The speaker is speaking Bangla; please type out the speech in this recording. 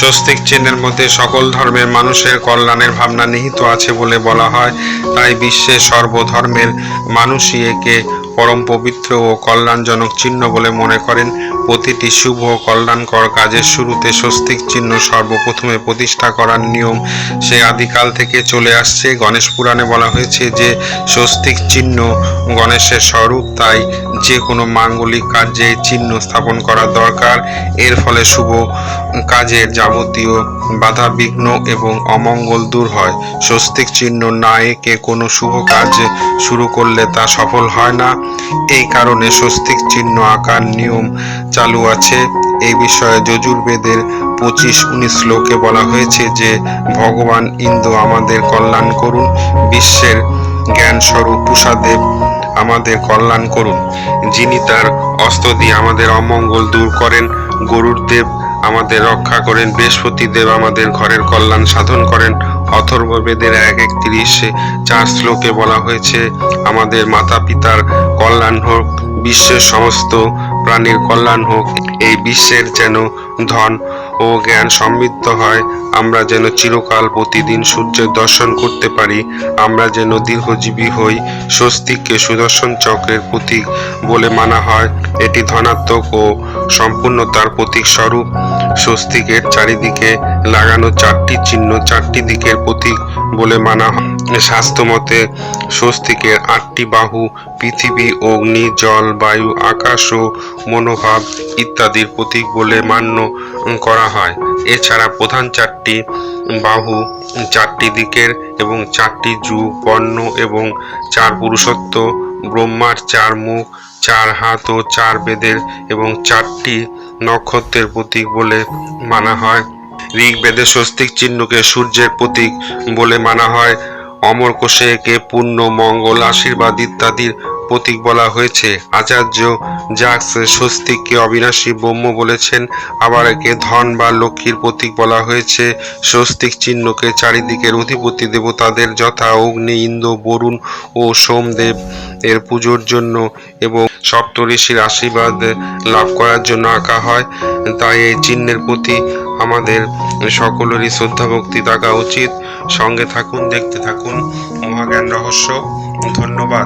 স্বস্তিক চিহ্নের মধ্যে সকল ধর্মের মানুষের কল্যাণের ভাবনা নিহিত আছে বলে বলা হয়। তাই বিশ্বের সর্বধর্মের মানুষই একে পরম পবিত্র ও কল্যাণজনক চিহ্ন বলে মনে করেন। প্রতিটি শুভ কল্যাণকর কাজের শুরুতে স্বস্তিক চিহ্ন সর্বপ্রথমে প্রতিষ্ঠা করার নিয়ম সে আদিকাল থেকে চলে আসছে। গণেশ পুরাণে বলা হয়েছে যে, স্বস্তিক চিহ্ন গণেশের স্বরূপ, তাই যে কোনো মাঙ্গলিক কার্যে চিহ্ন স্থাপন করা দরকার। এর ফলে শুভ কাজের যাবতীয় বাধা বিঘ্ন এবং অমঙ্গল দূর হয়। স্বস্তিক চিহ্ন না এঁকে কোনো শুভ কাজ শুরু করলে তা সফল হয় না। এই কারণে স্বস্তিক চিহ্ন আকার নিয়ম চালু আছে। এই বিষয়ে যজুর্বেদের পঁচিশ উনিশ শ্লোকে বলা হয়েছে যে, ভগবান ইন্দ্র আমাদের কল্যাণ করুন, বিশ্বের জ্ঞান স্বরূপ পুষাদেব আমাদের কল্যাণ করুন। যিনি তার অস্ত্র দিয়ে আমাদের অমঙ্গল দূর করেন, গরুর দেব আমাদের রক্ষা করেন। বৃহস্পতি দেব আমাদের ঘরের কল্যাণ সাধন করেন। অথর্ব বেদের এক একত্রিশে চার শ্লোকে বলা হয়েছে, আমাদের মাতা পিতার কল্যাণ হোক, বিশ্বের সমস্ত প্রাণীর কল্যাণ হোক। এই বিশ্বের যেন ধন ও জ্ঞান সমৃদ্ধ হয়, আমরা যেন চিরকাল প্রতিদিন সূর্যের দর্শন করতে পারি। আমরা যেন দীর্ঘজীবী হই, স্বস্তিককে সুদর্শন চক্রের প্রতীক বলে মানা হয়। এটি ধনাত্মক ও সম্পূর্ণতার প্রতীক স্বরূপ। স্বস্তিকের চারিদিকে লাগানো চারটি চিহ্ন চারটি দিকের প্রতীক বলে মানা হয়। শাস্ত্রমতে স্বস্তিকের আটটি বাহু, পৃথিবী, অগ্নি, জল, বায়ু, আকাশ ও মনোভাব ইত্যাদির প্রতীক বলে মান্য করা হয়। এছাড়া প্রধান চারটি বাহু চারটি দিকের এবং চারটি যুগ, বর্ণ এবং চার পুরুষত্ব, ব্রহ্মার চার মুখ, চার হাত ও চার বেদের এবং চারটি নক্ষত্রের প্রতীক বলে মানা হয়। ঋগ্বেদে স্বস্তিক চিহ্নকে সূর্যের প্রতীক বলে মানা হয়। অমর কোষে একে পুণ্য মঙ্গল, আশীর্বাদ ইত্যাদির প্রতীক বলা হয়েছে। আচার্য জাক্স স্বস্তিককে অবিনাশী ব্রহ্ম বলেছেন। আবার একে ধন বা লক্ষ্মীর প্রতীক বলা হয়েছে। স্বস্তিক চিহ্নকে চারিদিকের অধিপতি দেবতাদের যথা অগ্নি, ইন্দ্র, বরুণ ও সোমদেব এর পুজোর জন্য এবং সপ্তঋষির আশীর্বাদ লাভ করার জন্য আঁকা হয়। তাই এই চিহ্নের প্রতি আমাদের সকলেরই শ্রদ্ধা, ভক্তি থাকা উচিত। সঙ্গে থাকুন, দেখতে থাকুন। মহাজ্ঞান রহস্য। ধন্যবাদ।